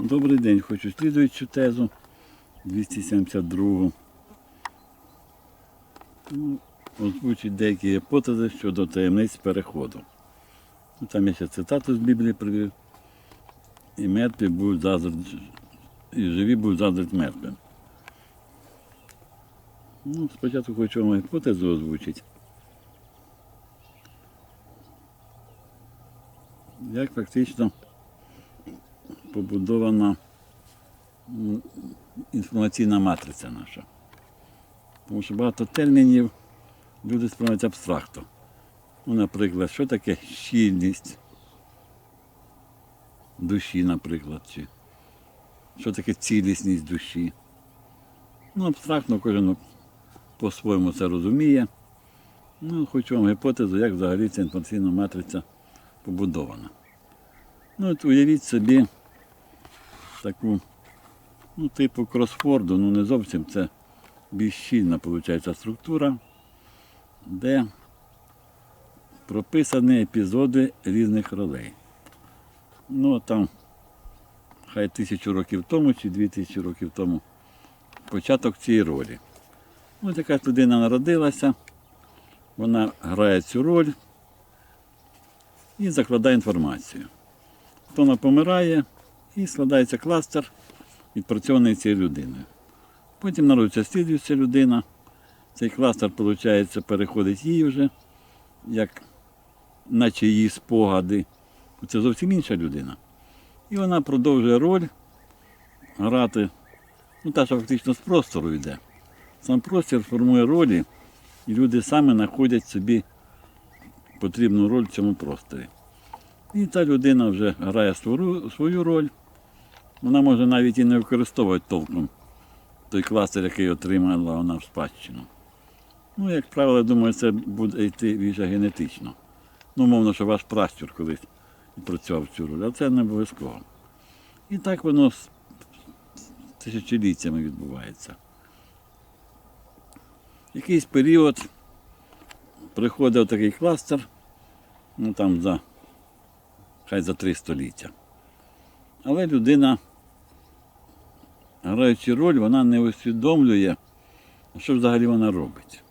Добрий день, хочу слідуючу тезу 272. Ну, озвучить деякі гіпотези щодо таємниць переходу. Ну, Там я ще цитату з Біблії привів. І мертві будуть заздрить, і живі будуть заздрить мертвим. Ну, спочатку хочу вам гіпотезу озвучити. Як фактично побудована інформаційна матриця наша. Тому що багато термінів люди сприймають абстрактно. Ну, наприклад, що таке щільність душі, наприклад, чи що таке цілісність душі. Ну, абстрактно кожен по-своєму це розуміє. Ну, хочу вам гіпотезу, як взагалі ця інформаційна матриця побудована. Ну, от уявіть собі таку, ну, типу кросфорду, ну не зовсім це більш виходить, структура, де прописані епізоди різних ролей. Ну, там, хай тисячу років тому чи дві тисячі років тому початок цієї ролі. Ну, така людина народилася, вона грає цю роль і закладає інформацію. Хто вона помирає, і складається кластер, відпрацьований цією людиною. Потім народиться слідуюча людина. Цей кластер, виходить, переходить їй вже, як наче її спогади. Це зовсім інша людина. І вона продовжує роль грати, ну та, що фактично з простору йде. Сам простір формує ролі, і люди саме знаходять собі потрібну роль в цьому просторі. І та людина вже грає свою, свою роль. Вона може навіть і не використовувати толком той кластер, який отримала вона в спадщину. Ну, як правило, думаю, це буде йти більше генетично. Ну, мовно, що ваш пращур колись працював цю роль, а це не обов'язково. І так воно з тисячоліттями відбувається. Якийсь період приходив такий кластер, ну там за хай за три століття. Але людина, граючи роль, вона не усвідомлює, що взагалі вона робить.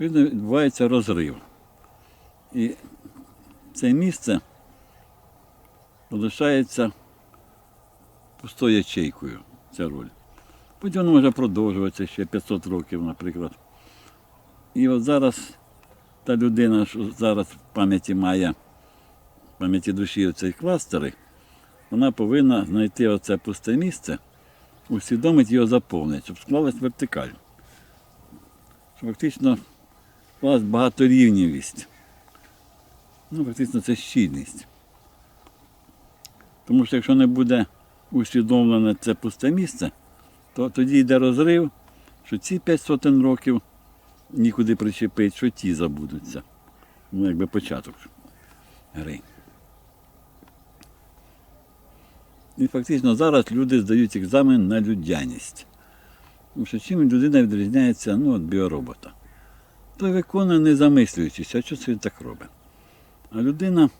Відбувається розрив. І це місце залишається пустою ячейкою, ця роль. Потім воно може продовжуватися ще 500 років, наприклад. І от зараз та людина, що зараз в пам'яті має в пам'яті душі оцей кластери, вона повинна знайти оце пусте місце, усвідомити його заповнити, щоб склалась вертикаль. Фактично склалась багаторівнівість. Ну, фактично це щільність. Тому що якщо не буде усвідомлене це пусте місце, то тоді йде розрив, що ці п'ять сотень років нікуди причепить, що ті забудуться. Ну, якби початок гри. І фактично зараз люди здають екзамен на людяність. Тому що чим людина відрізняється ну, від біоробота. Той виконує не замислюючись, а що це так робить. А людина,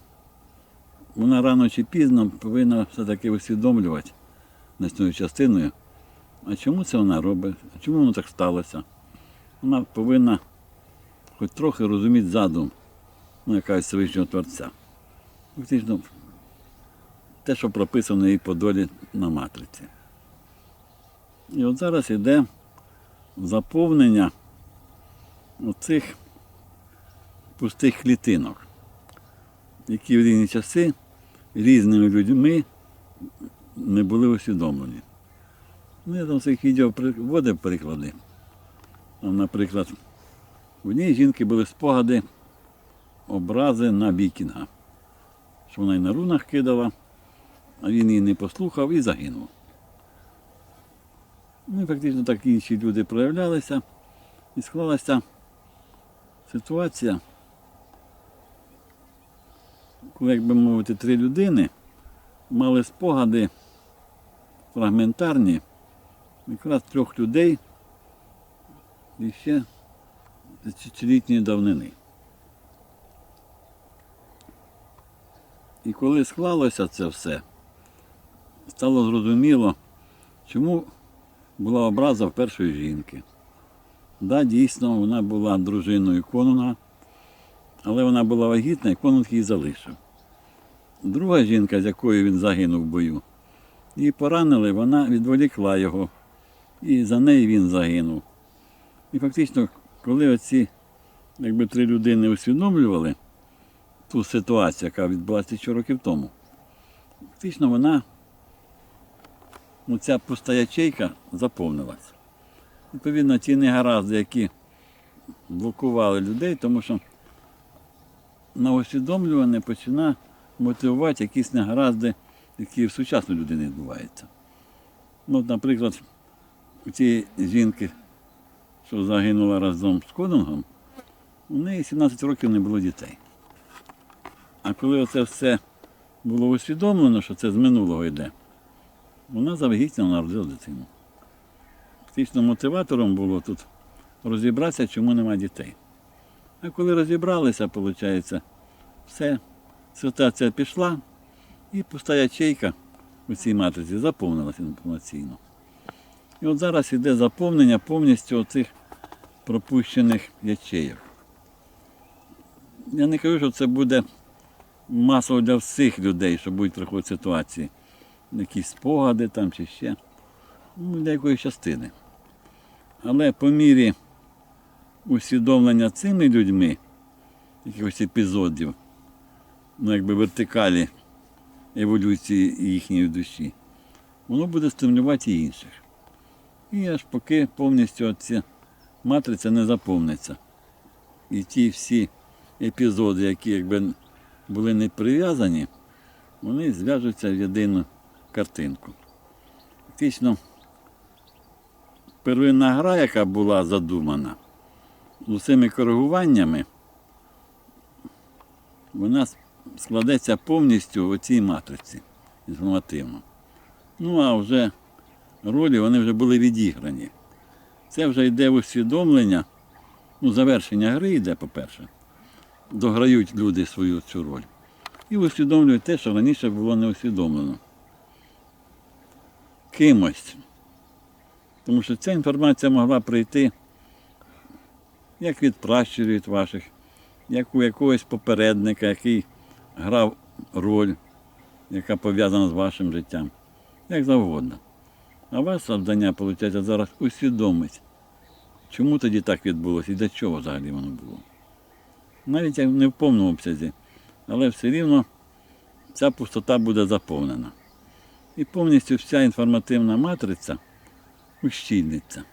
вона рано чи пізно повинна все-таки усвідомлювати значною частиною, а чому це вона робить, а чому воно так сталося. Вона повинна хоч трохи розуміти задум ну, якогось Всевишнього Творця. Фактично, те, що прописано її по долі на матриці. І от зараз йде заповнення оцих пустих клітинок, які в різні часи різними людьми не були усвідомлені. Ну, я там в цих відео вводив приклади. Там, наприклад, у одній жінки були спогади, образи на вікінга. Що вона і на рунах кидала, він її не послухав і загинув. Ну фактично так інші люди проявлялися і склалася ситуація, коли, як би мовити, три людини мали спогади фрагментарні, якраз трьох людей і ще тисячолітньої давнини. І коли склалося це все, стало зрозуміло, чому була образа першої жінки. Да, дійсно, вона була дружиною конунга, але вона була вагітна і конунг її залишив. Друга жінка, з якою він загинув в бою, її поранили, вона відволікла його, і за неї він загинув. І фактично, коли оці якби три людини усвідомлювали ту ситуацію, яка відбулася тисячу років тому, фактично вона, ця пуста ячейка заповнилась. Відповідно, ті негаразди, які блокували людей, тому що на усвідомлюване починає мотивувати якісь негаразди, які в сучасної людини відбуваються. Ну, наприклад, у цієї жінки, що загинула разом з Конунгом, у неї 17 років не було дітей. А коли оце все було усвідомлено, що це з минулого йде, вона завагітніла, народила дитину. Фактично мотиватором було тут розібратися, чому нема дітей. А коли розібралися, виходить, все, ситуація пішла, і пуста ячейка у цій матриці заповнилася інформаційно. І от зараз йде заповнення повністю оцих пропущених ячейок. Я не кажу, що це буде масово для всіх людей, що будуть приходити ситуації. Якісь спогади там чи ще. Ну, для якоїсь частини. Але по мірі усвідомлення цими людьми, якихось епізодів, ну якби вертикалі еволюції їхньої душі, воно буде стимулювати і інших. І аж поки повністю ця матриця не заповниться. І ті всі епізоди, які якби були не прив'язані, вони зв'яжуться в єдину картинку. Фактично, первинна гра, яка була задумана, з усіми коригуваннями, вона складеться повністю у цій матриці інформативно. Ну, а вже ролі вони вже були відіграні. Це вже йде усвідомлення, ну, завершення гри йде, по-перше. Дограють люди свою цю роль. І усвідомлюють те, що раніше було не усвідомлено. Кимось. Тому що ця інформація могла прийти як від пращурів ваших, як у якогось попередника, який грав роль, яка пов'язана з вашим життям, як завгодно. А ваше завдання, виходить, зараз усвідомить, чому тоді так відбулося і для чого взагалі воно було. Навіть не в повному обсязі, але все рівно ця пустота буде заповнена. І повністю вся інформативна матриця ущільниться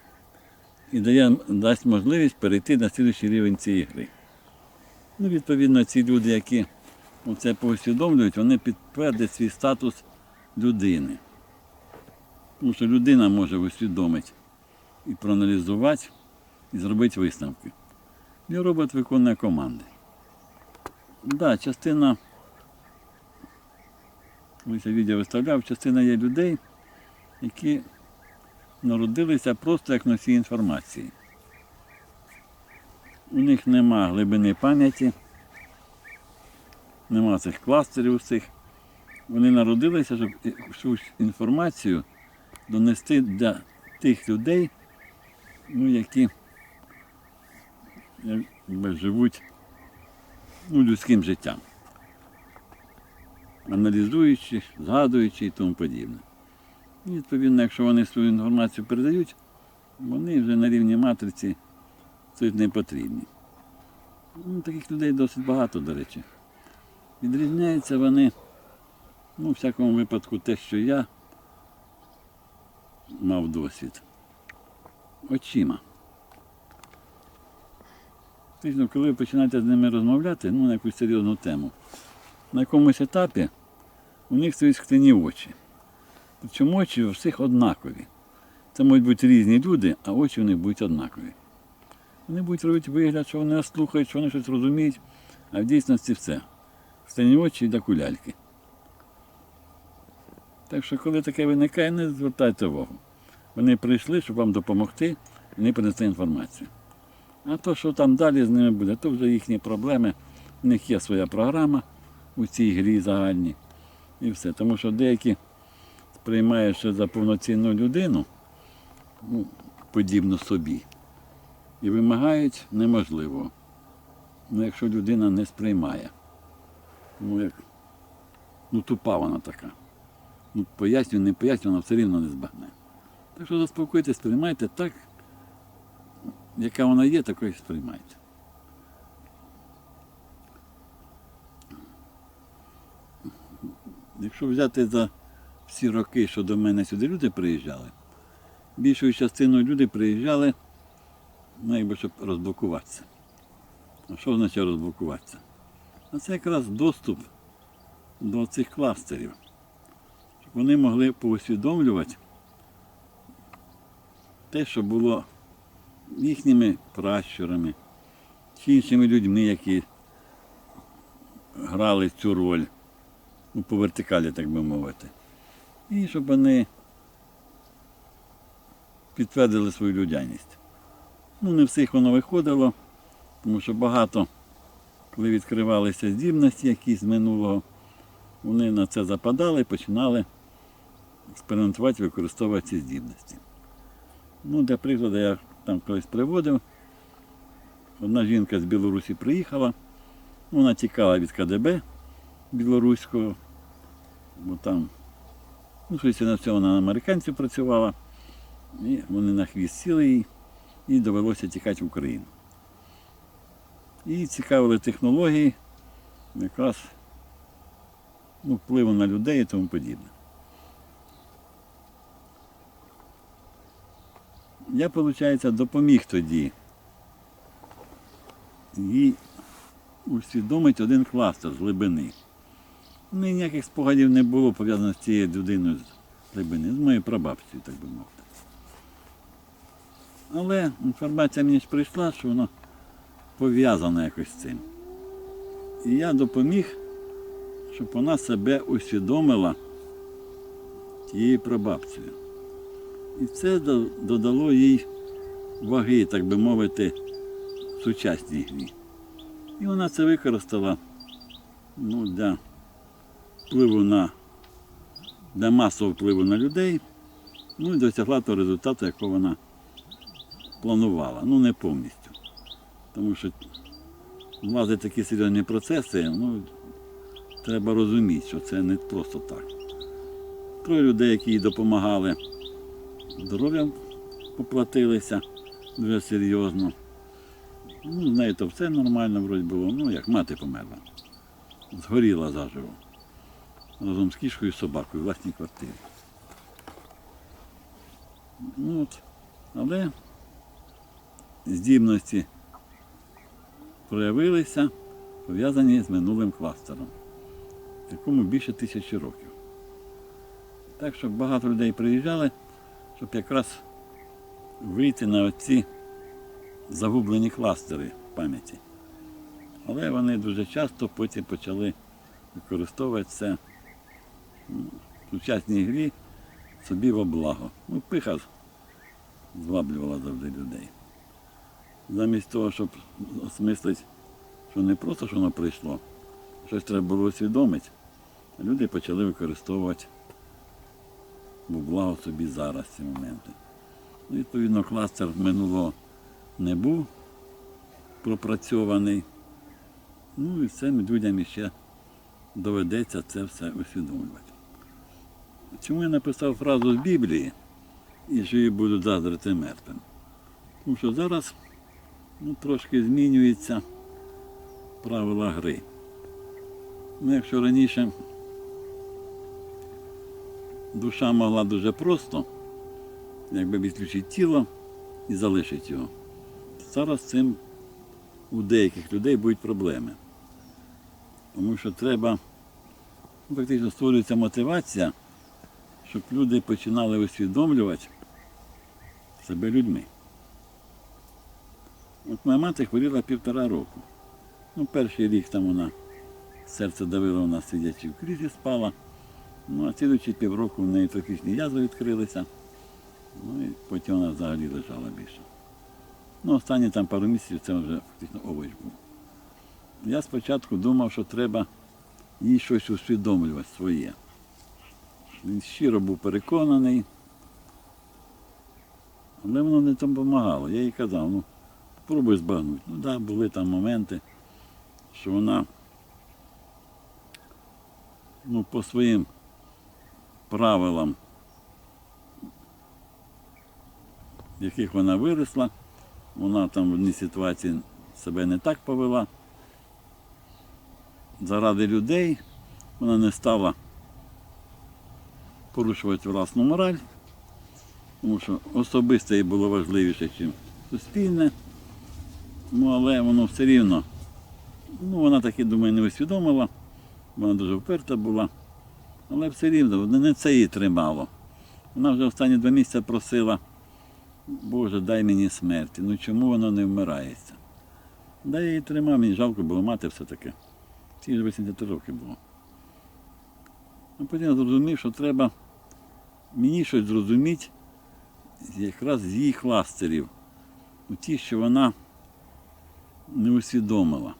і дає, дасть можливість перейти на слідчий рівень цієї гри. Ну, відповідно, ці люди, які це поусвідомлюють, вони підтвердять свій статус людини. Тому що людина може усвідомити і проаналізувати, і зробити висновки. І робот виконує команди. Так, да, частина, ось я відео виставляв, частина є людей, які народилися просто як носії інформації. У них нема глибини пам'яті, нема цих кластерів усіх. Вони народилися, щоб всю інформацію донести для тих людей, ну, які якби, живуть ну, людським життям, аналізуючи, згадуючи і тому подібне. І, відповідно, якщо вони свою інформацію передають, вони вже на рівні матриці стоять не потрібні. Ну, таких людей досить багато, до речі. Відрізняються вони, ну, в всякому випадку, те, що я мав досвід. Очима. Фактично, коли ви починаєте з ними розмовляти, ну, на якусь серйозну тему, на якомусь етапі у них стоять скляні очі. Причому очі у всіх однакові. Це можуть бути різні люди, а очі у них будуть однакові. Вони будуть робити вигляд, що вони нас слухають, що вони щось розуміють, а в дійсності все. Скляні очі та куляльки. Так що, коли таке виникає, не звертайте увагу. Вони прийшли, щоб вам допомогти, і вони принесли інформацію. А то, що там далі з ними буде, то вже їхні проблеми. У них є своя програма у цій грі загальній. І все. Тому що деякі приймає ще за повноцінну людину, ну, подібну собі, і вимагають неможливого. Ну, якщо людина не сприймає. Ну, як, ну тупа вона така. Ну, пояснюю, не пояснюю, вона все рівно не збагне. Так що заспокойтесь, сприймайте так, яка вона є, такою сприймайте. Якщо взяти за всі роки, що до мене сюди люди приїжджали, більшою частиною люди приїжджали, ну, якби щоб розблокуватися. А що означає розблокуватися? А це якраз доступ до цих кластерів, щоб вони могли поусвідомлювати те, що було їхніми пращурами чи іншими людьми, які грали цю роль ну, по вертикалі, так би мовити. І щоб вони підтвердили свою людяність. Ну, не всіх воно виходило, тому що багато, коли відкривалися здібності якісь з минулого, вони на це западали і починали експериментувати, використовувати ці здібності. Ну, для прикладу, я там колись приводив. Одна жінка з Білорусі приїхала, вона тікала від КДБ білоруського, бо там, ну, щось на цьому на американців працювала, і вони на хвіст сіли їй, і довелося тікати в Україну. І цікавили технології, якраз ну, впливу на людей і тому подібне. Я, виходить, допоміг тоді їй усвідомити один кластер з глибини. Неї ніяких спогадів не було пов'язано з цією людиною з глибини, з моєю прабабцею, так би мовити. Але інформація мені ж прийшла, що воно пов'язано якось з цим. І я допоміг, щоб вона себе усвідомила тією прабабцею. І це додало їй ваги, так би мовити, в сучасній грі. І вона це використала ну, для впливу на для масового впливу на людей, ну і досягла того результату, якого вона планувала. Ну, не повністю. Тому що влазить такі серйозні процеси, ну, треба розуміти, що це не просто так. Троє людей, які їй допомагали, здоров'ям поплатилися дуже серйозно. Ну, з нею то все нормально вроді було, ну як мати померла. Згоріла заживо. Разом з кішкою і собакою в власній квартирі. Ну, от. Але здібності проявилися, пов'язані з минулим кластером, якому більше тисячі років. Так що багато людей приїжджали, щоб якраз вийти на оці загублені кластери пам'яті. Але вони дуже часто потім почали використовувати це в сучасній грі собі во благо. Ну, пиха зваблювала завжди людей. Замість того, щоб осмислити, що не просто що воно прийшло, щось треба було усвідомити, люди почали використовувати во благо собі зараз ці моменти. Ну, Відповідно, кластер минулого не був пропрацьований. Ну і цим людям ще доведеться це все усвідомлювати. Чому я написав фразу з Біблії і живі будуть заздрити мертвим? Тому що зараз ну, трошки змінюються правила гри. Ну, якщо раніше душа могла дуже просто, якби відключити тіло і залишити його. Зараз цим у деяких людей будуть проблеми. Тому що треба, ну, фактично створюється мотивація, щоб люди починали усвідомлювати себе людьми. От моя мати хворіла півтора року. Ну, перший рік там вона серце давило, вона сидячи в кріслі спала. Ну, а слідуючі півроку в неї трофічні язви відкрилися. Ну і потім вона взагалі лежала більше. Ну, останні там пару місяців це вже фактично овоч був. Я спочатку думав, що треба їй щось усвідомлювати своє. Він щиро був переконаний. Але воно не там допомагало. Я їй казав, ну, спробуй збагнути. Ну так, да, були там моменти, що вона ну, по своїм правилам, яких вона виросла, вона там в одній ситуації себе не так повела. Заради людей вона не стала порушувати власну мораль, тому що особисте їй було важливіше, ніж суспільне. Ну, але воно все рівно, ну, вона таки, думаю, не усвідомила, вона дуже вперта була. Але все рівно, не це її тримало. Вона вже останні два місяці просила, Боже, дай мені смерті. Ну чому воно не вмирається? Да я її тримав, мені жалко було мати все таке. Ці ж 80 років було. А потім я зрозумів, що треба мені щось зрозуміти якраз з її кластерів. У ті, що вона не усвідомила.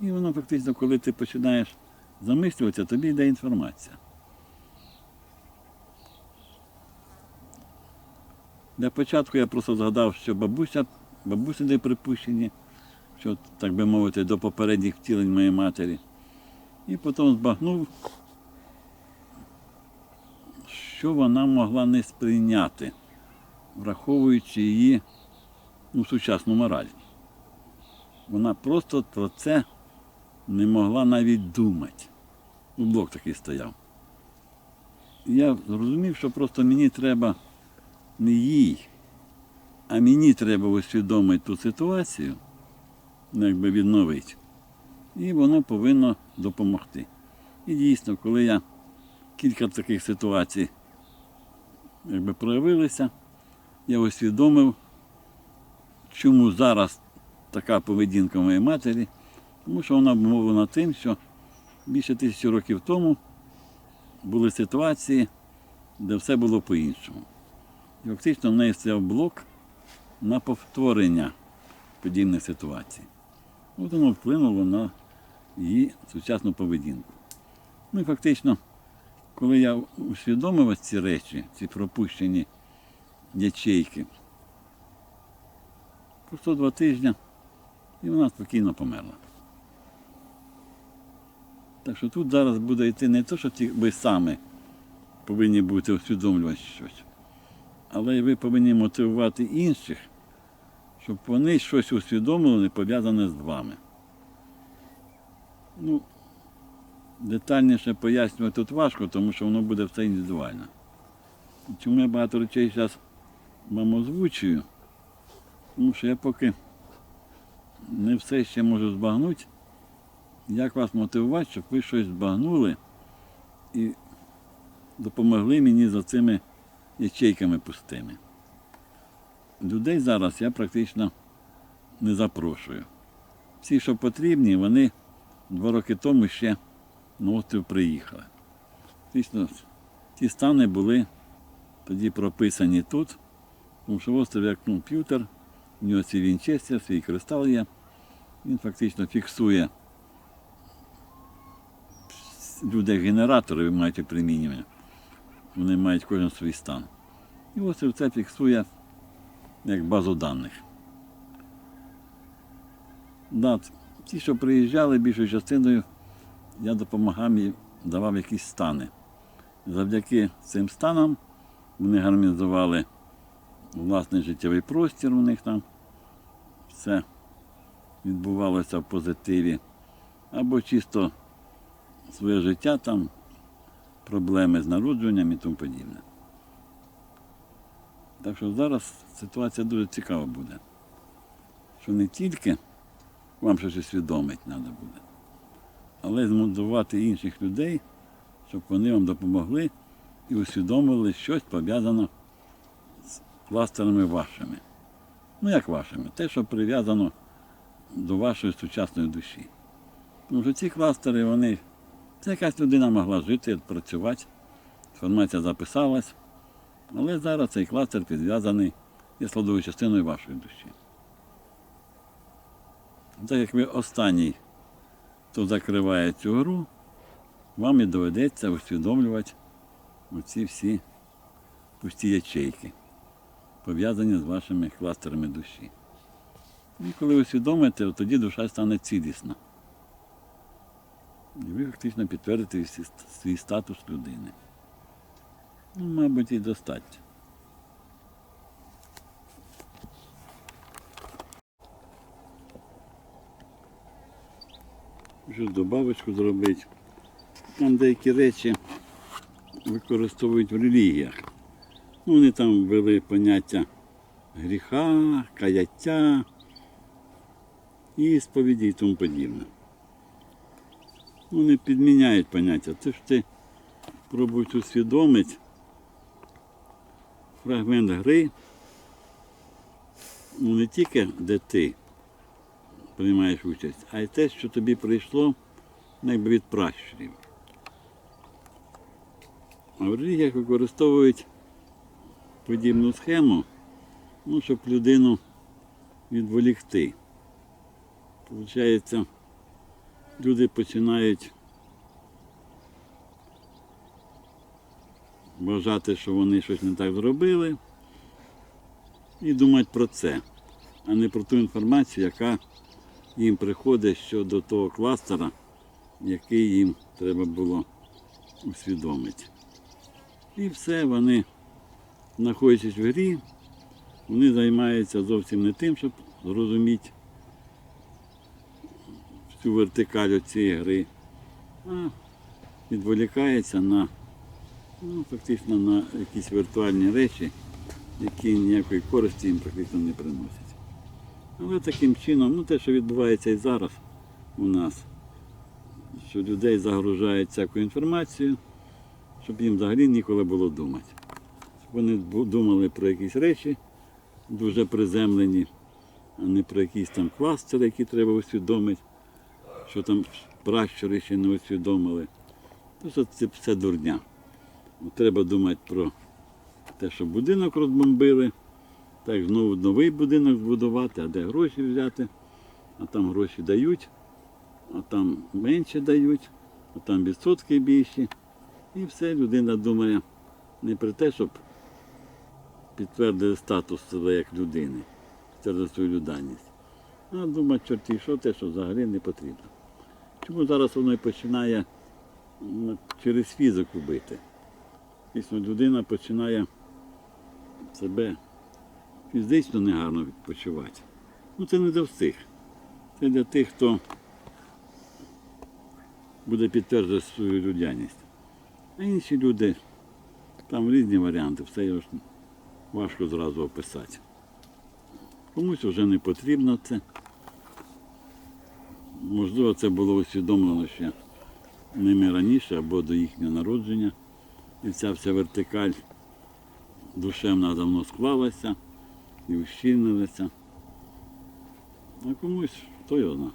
І воно фактично, коли ти починаєш замислюватися, тобі йде інформація. Для початку я просто згадав, що бабуся, де припущені, що, так би мовити, до попередніх втілень моєї матері. І потім збагнув, що вона могла не сприйняти, враховуючи її ну, сучасну мораль. Вона просто про це не могла навіть думати. Ну, блок такий стояв. Я зрозумів, що просто мені треба не їй, а мені треба усвідомити ту ситуацію, ну, якби відновити. І воно повинно допомогти. І дійсно, коли я кілька таких ситуацій якби проявилися, я усвідомив, чому зараз така поведінка моєї матері, тому що вона обмовлена тим, що більше тисячі років тому були ситуації, де все було по-іншому. І фактично в неї стояв блок на повторення подібних ситуацій. От воно вплинуло на її сучасну поведінку. Ну фактично, коли я усвідомив ці речі, ці пропущені ячейки, пройшло два тижні, і вона спокійно померла. Так що тут зараз буде йти не те, що ви самі повинні бути усвідомлювати щось, але ви повинні мотивувати інших, щоб вони щось усвідомили, пов'язане з вами. Ну, детальніше пояснювати тут важко, тому що воно буде все індивідуально. Чому я багато речей зараз вам озвучую? Тому що я поки не все ще можу збагнути, як вас мотивувати, щоб ви щось збагнули і допомогли мені за цими ячейками пустими. Людей зараз я практично не запрошую. Всі, що потрібні, вони два роки тому ще на острів приїхали. Фактично, ті стани були тоді прописані тут, тому що острів як комп'ютер, у нього свій вінчестер, свій кристал є. Він фактично фіксує люди генератори, ви маєте примінювання. Вони мають кожен свій стан. І острів це фіксує як базу даних. Да, ті, що приїжджали більшою частиною, я допомагав їм, давав якісь стани. Завдяки цим станам вони гармонізували власний життєвий простір у них там. Все відбувалося в позитиві. Або чисто своє життя там, проблеми з народженням і тому подібне. Так що зараз ситуація дуже цікава буде. Що не тільки вам щось усвідомити треба буде, але змотивувати інших людей, щоб вони вам допомогли і усвідомили щось пов'язане з кластерами вашими. Ну як вашими? Те, що прив'язано до вашої сучасної душі. Тому що ці кластери, вони, це якась людина могла жити, працювати, інформація записалась, але зараз цей кластер підв'язаний є складовою частиною вашої душі. Так як ви останній, хто закриває цю гру, вам і доведеться усвідомлювати оці всі пусті ячейки, пов'язані з вашими кластерами душі. І коли усвідомите, тоді душа стане цілісна. І ви фактично підтвердите свій статус людини. Ну, мабуть, і достатньо. Що добавочку зробити. Там деякі речі використовують в релігіях. Ну, вони там ввели поняття гріха, каяття, ісповіді і тому подібне. Вони підміняють поняття. Це ж ти пробують усвідомити фрагмент гри, ну не тільки де ти приймаєш участь, а й те, що тобі прийшло якби від пращурів. А в релігіях використовують подібну схему, ну, щоб людину відволікти. Получається, люди починають вважати, що вони щось не так зробили, і думати про це, а не про ту інформацію, яка їм приходить щодо того кластера, який їм треба було усвідомити. І все, вони, знаходячись в грі, вони займаються зовсім не тим, щоб зрозуміти всю вертикаль цієї гри, а відволікається на ну, фактично на якісь віртуальні речі, які ніякої користі їм практично не приносять. Але таким чином, ну те, що відбувається і зараз у нас, що людей загружають всяку інформацію, щоб їм взагалі ніколи було думати. Щоб вони думали про якісь речі дуже приземлені, а не про якісь там кластери, які треба усвідомити, що там пращури ще не усвідомили. Тобто це все дурня. Треба думати про те, що будинок розбомбили, так знову новий будинок збудувати, а де гроші взяти, а там гроші дають, а там менше дають, а там відсотки більші. І все людина думає не про те, щоб підтвердити статус себе як людини, підтвердити свою людяність, а думає, чорті, що те, що взагалі не потрібно. Чому зараз воно і починає через фізику бити? Дійсно, людина починає себе фізично негарно відпочивати. Ну це не для всіх. Це для тих, хто буде підтверджувати свою людяність. А інші люди, там різні варіанти, все важко зразу описати. Комусь вже не потрібно це. Можливо, це було усвідомлено ще ними раніше або до їхнього народження. І ця вся вертикаль душевна давно склалася і ущільнилася. А комусь хто його знає.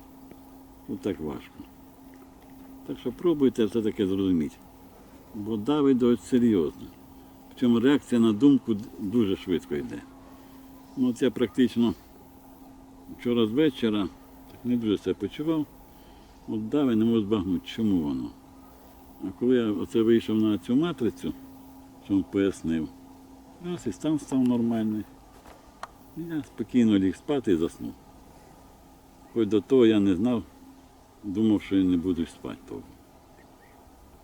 Тут так важко. Так що пробуйте все-таки зрозуміти. Бо давить серйозно. Причому реакція на думку дуже швидко йде. Ну, от практично вчора з вечора так не дуже себе почував. От дави не можу збагнути, чому воно. А коли я оце вийшов на цю матрицю, що він пояснив, раз і стан став нормальний. Я спокійно ліг спати і заснув. Хоч до того я не знав, думав, що я не буду спати довго.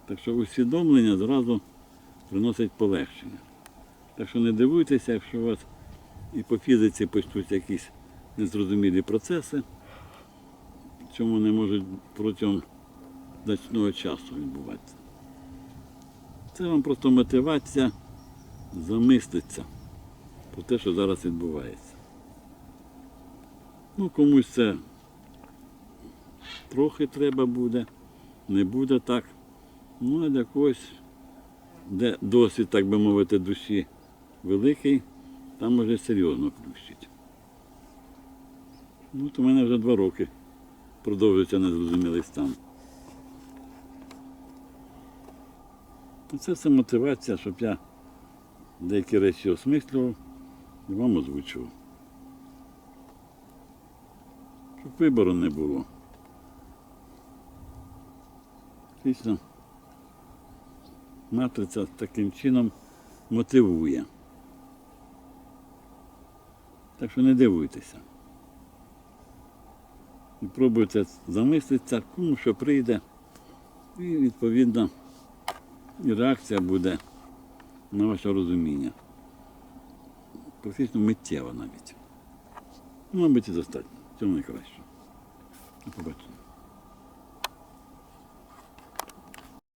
Так що усвідомлення зразу приносить полегшення. Так що не дивуйтеся, якщо у вас і по фізиці почнуть якісь незрозумілі процеси, чому не можуть протягом значного часу відбуватися. Це вам просто мотивація замислитися про те, що зараз відбувається. Ну, комусь це трохи треба буде, не буде так. Ну, а для когось, де досвід, так би мовити, душі великий, там може серйозно плющить. Ну, то в мене вже два роки продовжується незрозумілий стан. Ну, Це все мотивація, щоб я деякі речі осмислював і вам озвучував. Щоб вибору не було. Дійсно, матриця таким чином мотивує. Так що не дивуйтеся. І пробуйте замислитися, ну, що прийде. І відповідно реакція буде на ваше розуміння. Практично миттєво навіть. Ну, мабуть, і достатньо. Цього найкраще. До побачення.